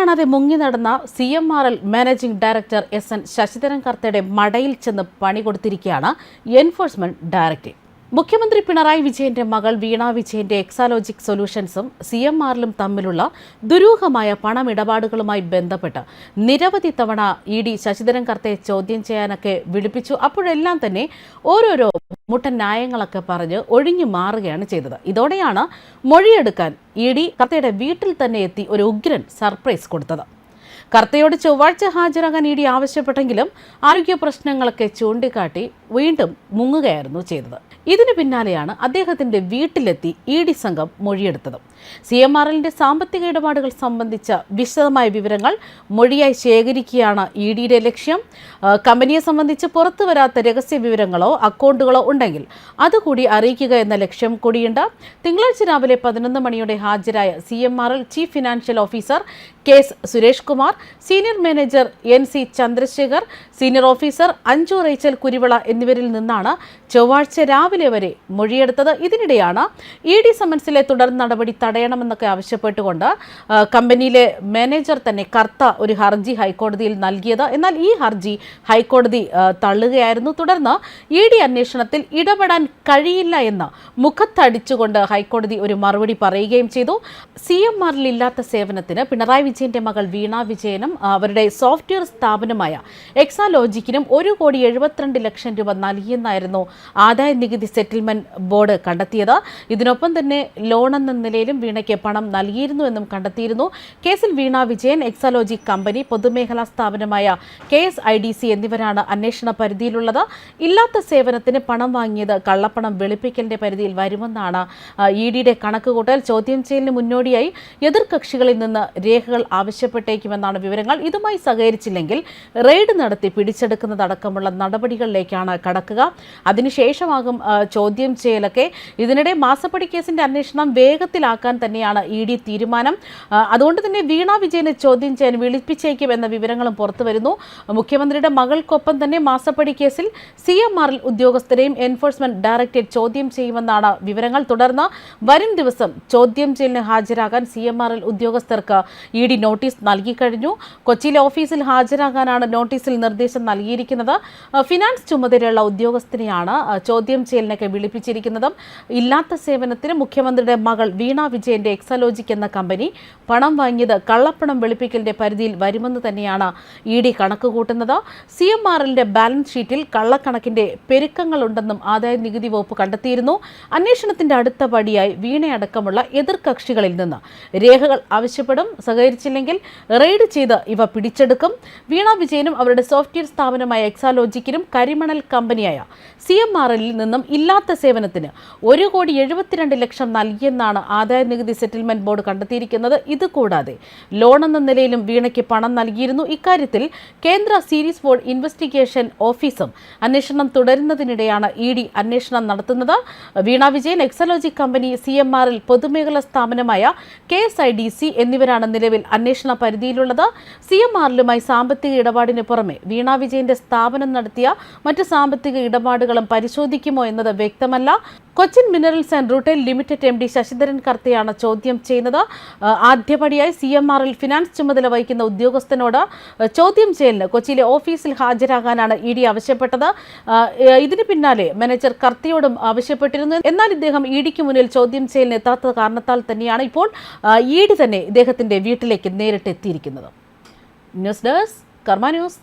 കാണാതെ മുങ്ങി നടന്ന C M R L managing director S N Sasidharan കർത്തയുടെ മടയിൽ ചെന്ന് പണി കൊടുത്തിരിക്കുകയാണ് എൻഫോഴ്സ്മെന്റ് ഡയറക്ടറേറ്റ് മുഖ്യമന്ത്രി പിണറായി വിജയന്റെ മകൾ വീണ വിജയന്റെ എക്സാലോജിക് സൊല്യൂഷൻസും സി എം ആറിലും തമ്മിലുള്ള ദുരൂഹമായ പണമിടപാടുകളുമായി ബന്ധപ്പെട്ട് നിരവധി തവണ ഇ ഡി ശശിധരൻ കർത്തയെ ചോദ്യം ചെയ്യാനൊക്കെ വിളിപ്പിച്ചു. അപ്പോഴെല്ലാം തന്നെ ഓരോരോ മുട്ടൻ ന്യായങ്ങളൊക്കെ പറഞ്ഞ് ഒഴിഞ്ഞു മാറുകയാണ് ചെയ്തത്. ഇതോടെയാണ് മൊഴിയെടുക്കാൻ ഇ ഡി കർത്തയുടെ വീട്ടിൽ തന്നെ എത്തി ഒരു ഉഗ്രൻ സർപ്രൈസ് കൊടുത്തത്. കർത്തയോട് ചൊവ്വാഴ്ച ഹാജരാകാൻ ഇ ഡി ആവശ്യപ്പെട്ടെങ്കിലും ആരോഗ്യ പ്രശ്നങ്ങളൊക്കെ ചൂണ്ടിക്കാട്ടി വീണ്ടും മുങ്ങുകയായിരുന്നു ചെയ്തത്. ഇതിനു പിന്നാലെയാണ് അദ്ദേഹത്തിന്റെ വീട്ടിലെത്തി ഇ ഡി സംഘം മൊഴിയെടുത്തത്. സി എം ആർ എല്ലിന്റെ സാമ്പത്തിക ഇടപാടുകൾ സംബന്ധിച്ച വിശദമായ വിവരങ്ങൾ മൊഴിയായി ശേഖരിക്കുകയാണ് ഇ ഡിയുടെ ലക്ഷ്യം. കമ്പനിയെ സംബന്ധിച്ച് പുറത്തു വരാത്ത രഹസ്യ വിവരങ്ങളോ അക്കൗണ്ടുകളോ ഉണ്ടെങ്കിൽ അതുകൂടി അറിയിക്കുക എന്ന ലക്ഷ്യം കൂടിയുണ്ട്. തിങ്കളാഴ്ച രാവിലെ പതിനൊന്ന് മണിയോടെ ഹാജരായ C M R L chief financial officer K S Suresh Kumar senior manager N C Chandrasekhar senior officer Anju Rachel Kuruvila എന്നിവരിൽ നിന്നാണ് ചൊവ്വാഴ്ച രാവിലെ വരെ മൊഴിയെടുത്തത്. ഇതിനിടെയാണ് ഇ ഡി സമൻസിലെ തുടർ നടപടി തടയണമെന്നൊക്കെ ആവശ്യപ്പെട്ടുകൊണ്ട് കമ്പനിയിലെ മാനേജർ തന്നെ കർത്ത ഒരു ഹർജി ഹൈക്കോടതിയിൽ നൽകിയത്. എന്നാൽ ഈ ഹർജി ഹൈക്കോടതി തള്ളുകയായിരുന്നു. തുടർന്ന് ഇ ഡി അന്വേഷണത്തിൽ ഇടപെടാൻ കഴിയില്ല എന്ന് മുഖത്തടിച്ചുകൊണ്ട് ഹൈക്കോടതി ഒരു മറുപടി പറയുകയും ചെയ്തു. സി എം ആറിൽ ഇല്ലാത്ത സേവനത്തിന് പിണറായി വിജയന്റെ മകൾ വീണ വിജയനും അവരുടെ സോഫ്റ്റ്വെയർ സ്ഥാപനമായ എക്സാലോജിക്കിനും ഒരു കോടി എഴുപത്തിരണ്ട് ലക്ഷം രൂപ നൽകിയെന്നായിരുന്നു ആദായ നികുതി സെറ്റിൽമെന്റ് ബോർഡ് കണ്ടെത്തിയത്. ഇതിനൊപ്പം തന്നെ ലോൺ എന്ന നിലയിലും വീണയ്ക്ക് പണം നൽകിയിരുന്നു എന്നും കണ്ടെത്തിയിരുന്നു. കേസിൽ വീണ വിജയൻ എക്സാലോജി കമ്പനി പൊതുമേഖലാ സ്ഥാപനമായ K S I D C എന്നിവരാണ് അന്വേഷണ പരിധിയിലുള്ളത്. ഇല്ലാത്ത സേവനത്തിന് പണം വാങ്ങിയത് കള്ളപ്പണം വെളുപ്പിക്കലിന്റെ പരിധിയിൽ വരുമെന്നാണ് ഇ ഡിയുടെ കണക്കുകൂട്ടൽ ചോദ്യം ചെയ്യലിന് മുന്നോടിയായി എതിർകക്ഷികളിൽ നിന്ന് രേഖകൾ ആവശ്യപ്പെട്ടേക്കുമെന്നാണ് വിവരങ്ങൾ. ഇതുമായി സഹകരിച്ചില്ലെങ്കിൽ റെയ്ഡ് നടത്തി പിടിച്ചെടുക്കുന്നതടക്കമുള്ള നടപടികളിലേക്കാണ് കടക്കുക. അതിനുശേഷമാകും ചോദ്യം ചെയ്യലൊക്കെ. ഇതിനിടെ മാസപ്പടി കേസിന്റെ അന്വേഷണം വേഗത്തിലാക്കാൻ തന്നെയാണ് ഇ ഡി തീരുമാനം. അതുകൊണ്ട് തന്നെ വീണ വിജയനെ ചോദ്യം ചെയ്യാൻ വിളിപ്പിച്ചേക്കും എന്ന വിവരങ്ങളും പുറത്തു വരുന്നു. മുഖ്യമന്ത്രിയുടെ മകൾക്കൊപ്പം തന്നെ മാസപ്പടി കേസിൽ സി എം ആറിൽ ഉദ്യോഗസ്ഥരെയും എൻഫോഴ്സ്മെന്റ് ഡയറക്ടറേറ്റ് ചോദ്യം ചെയ്യുമെന്നാണ് വിവരങ്ങൾ. തുടർന്ന് വരും ദിവസം ചോദ്യം ചെയ്യലിന് ഹാജരാകാൻ സി എം ആറിൽ ഉദ്യോഗസ്ഥർക്ക് ഇ ഡി നോട്ടീസ് നൽകിക്കഴിഞ്ഞു കൊച്ചിയിലെ ഓഫീസിൽ ഹാജരാകാനാണ് നോട്ടീസിൽ നിർദ്ദേശം നൽകിയിരിക്കുന്നത്. ഫിനാൻസ് ഫിനാൻസ് ചുമതലയുള്ള ഉദ്യോഗസ്ഥനെയാണ് ചോദ്യം ചെയ്യലിനൊക്കെ വിളിപ്പിച്ചിരിക്കുന്നതും. ഇല്ലാത്ത സേവനത്തിന് മുഖ്യമന്ത്രിയുടെ മകൾ വീണ വിജയന്റെ എക്സലോജിക് എന്ന കമ്പനി പണം വാങ്ങിയത് കള്ളപ്പണം വെളുപ്പിക്കലിന്റെ പരിധിയിൽ വരുമെന്ന് തന്നെയാണ് ഇ ഡി കണക്ക് കൂട്ടുന്നത് സി എം ആർ എല്ലിന്റെ ബാലൻസ് ഷീറ്റിൽ കള്ളക്കണക്കിന്റെ പെരുക്കങ്ങളുണ്ടെന്നും ആദായ നികുതി വകുപ്പ് കണ്ടെത്തിയിരുന്നു. അന്വേഷണത്തിന്റെ അടുത്ത പടിയായി വീണയടക്കമുള്ള എതിർകക്ഷികളിൽ നിന്ന് രേഖകൾ ആവശ്യപ്പെടും. സഹകരിച്ചില്ലെങ്കിൽ റെയ്ഡ് ചെയ്ത് ഇവ പിടിച്ചെടുക്കും. വീണ വിജയനും അവരുടെ സോഫ്റ്റ്വെയർ സ്ഥാപനമായ എക്സാലോജിക്കിനും കരിമണൽ കമ്പനിയായ സി എം ആർ എല്ലിൽ നിന്നും ഇല്ലാത്ത സേവനത്തിന് ഒരു കോടി എഴുപത്തിരണ്ട് ലക്ഷം നൽകിയെന്നാണ് ആദായ നികുതി സെറ്റിൽമെന്റ് ബോർഡ് കണ്ടെത്തിയിരിക്കുന്നത്. ഇതുകൂടാതെ ലോൺ എന്ന നിലയിലും വീണയ്ക്ക് പണം നൽകിയിരുന്നു. ഇക്കാര്യത്തിൽ കേന്ദ്ര സീരീസ് ബോർഡ് ഇൻവെസ്റ്റിഗേഷൻ ഓഫീസും അന്വേഷണം തുടരുന്നതിനിടെയാണ് ഇ ഡി അന്വേഷണം നടത്തുന്നത്. Veena Vijayan Exalogic company C M ആറിൽ പൊതുമേഖലാ സ്ഥാപനമായ K S I D C എന്നിവരാണ് നിലവിൽ അന്വേഷണ പരിധിയിലുള്ളത്. സി എം ആറിലുമായി സാമ്പത്തിക ഇടപാടിന് പുറമെ വീണ വിജയന്റെ സ്ഥാപനം നടത്തിയ മറ്റ് സാമ്പത്തിക ഇടപാടുകളും പരിശോധിക്കുമോ എന്നത് വ്യക്തമല്ല. Cochin minerals and rutile limited M D Sasidharan കർത്തയാണ് ചോദ്യം ചെയ്യുന്നത്. ആദ്യപടിയായി സി എം ആറിൽ ഫിനാൻസ് ചുമതല വഹിക്കുന്ന ഉദ്യോഗസ്ഥനോട് ചോദ്യം ചെയ്യലിന് കൊച്ചിയിലെ ഓഫീസിൽ ഹാജരാകാനാണ് ഇ ഡി ആവശ്യപ്പെട്ടത്. ഇതിന് പിന്നാലെ മാനേജർ കർത്തയോടും ആവശ്യപ്പെട്ടിരുന്നു. എന്നാൽ ഇദ്ദേഹം ഇ ഡിക്ക് മുന്നിൽ ചോദ്യം ചെയ്യലിന് എത്താത്ത കാരണത്താൽ തന്നെയാണ് ഇപ്പോൾ ഇ ഡി തന്നെ ഇദ്ദേഹത്തിന്റെ വീട്ടിലേക്ക് നേരിട്ട് എത്തിയിരിക്കുന്നത് ന്യൂസ് ഡെസ്ക് കർമ്മ ന്യൂസ്.